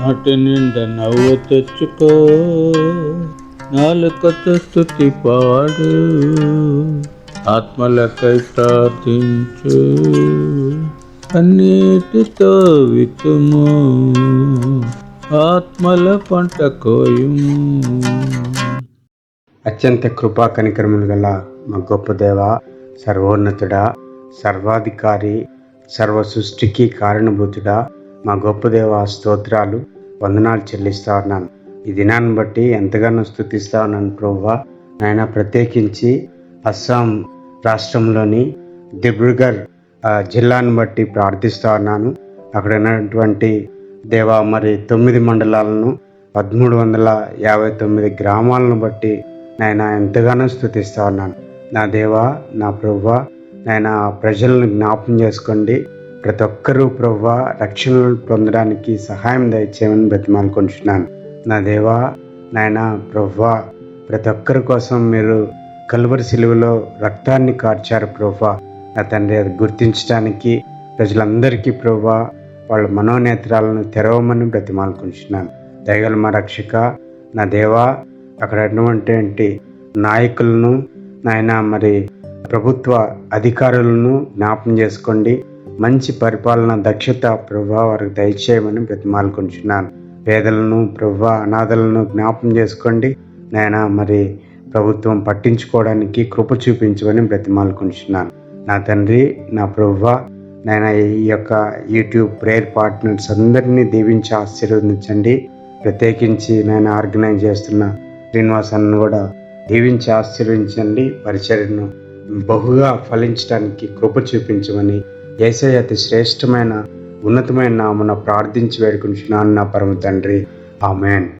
నాటి నిండా నవ్వు తెచ్చుకో. నాలుకతో స్థుతి పాడు. ఆత్మలకై ప్రార్థించు. అన్నిటితో వితుము ఆత్మల పంట కోయుము. అత్యంత కృపా కనికరములు గల మా గొప్ప దేవ సర్వోన్నతుడా సర్వాధికారి సర్వ సృష్టికి కారణభూతుడా మా గొప్ప దేవ స్తోత్రాలు వందనాలు చెల్లిస్తా ఉన్నాను. ఈ దినాన్ని బట్టి ఎంతగానో స్థుతిస్తా ఉన్నాను ప్రభా నాయన ప్రత్యేకించి అస్సాం రాష్ట్రంలోని దిబ్రుగర్ జిల్లాను బట్టి ప్రార్థిస్తా ఉన్నాను. అక్కడ ఉన్నటువంటి దేవా మరి తొమ్మిది మండలాలను పదమూడు వందల యాభై తొమ్మిది గ్రామాలను బట్టి నాయన ఎంతగానో స్థుతిస్తా ఉన్నాను. నా దేవా నా ప్రభు నాయన ప్రజలను జ్ఞాపం చేసుకోండి. ప్రతి ఒక్కరూ ప్రవ్వ రక్షణలు పొందడానికి సహాయం దయచేయమని బ్రతిమాలుకుంటున్నాను. నా దేవా నాయన ప్రవ్వ ప్రతి ఒక్కరి కోసం మీరు కలువరి సిలువలో రక్తాన్ని కార్చారు ప్రభువా నా తండ్రి అది గుర్తించడానికి ప్రజలందరికీ ప్రభువా వాళ్ళ మనోనేత్రాలను తెరవమని బ్రతిమాలుకుంటున్నాను. దయగల మా రక్షక నా దేవా అక్కడ ఉన్నటువంటి నాయకులను నాయన మరి ప్రభుత్వ అధికారులను జ్ఞాపం చేసుకోండి. మంచి పరిపాలన దక్షత ప్రభా వారికి దయచేయమని బ్రతిమాలుకుంటున్నాను. పేదలను ప్రభా అనాథలను జ్ఞాపం చేసుకోండి. నేను మరి ప్రభుత్వం పట్టించుకోవడానికి కృప చూపించమని బ్రతిమాలుకుంటున్నాను. నా తండ్రి నా ప్రభువా నేను ఈ యొక్క యూట్యూబ్ ప్రేయర్ పార్ట్నర్స్ అందరినీ దీవించి ఆశీర్వదించండి. ప్రత్యేకించి నేను ఆర్గనైజ్ చేస్తున్న శ్రీనివాస్ అన్న కూడా దీవించి ఆశీర్వదించండి. పరిచర్యను బహుగా ఫలించడానికి కృప చూపించమని ఏసై అతి శ్రేష్టమైన ఉన్నతమైన నామన ప్రార్థించి వేడుకుంటున్నాను నా పరమ తండ్రి. ఆమెన్.